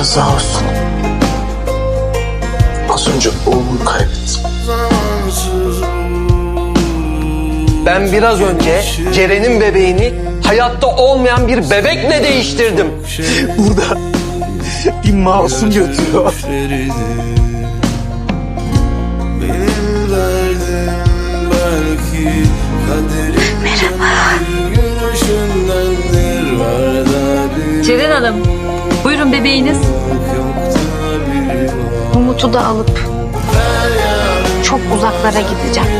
rıza olsun. Az önce oğlumu kaybettim. Ben biraz önce Ceren'in bebeğini hayatta olmayan bir bebekle değiştirdim. Burada bir masum götürüyor. Merhaba. Ceren Hanım buyurun bebeğiniz. Umut'u da alıp çok uzaklara gideceğim.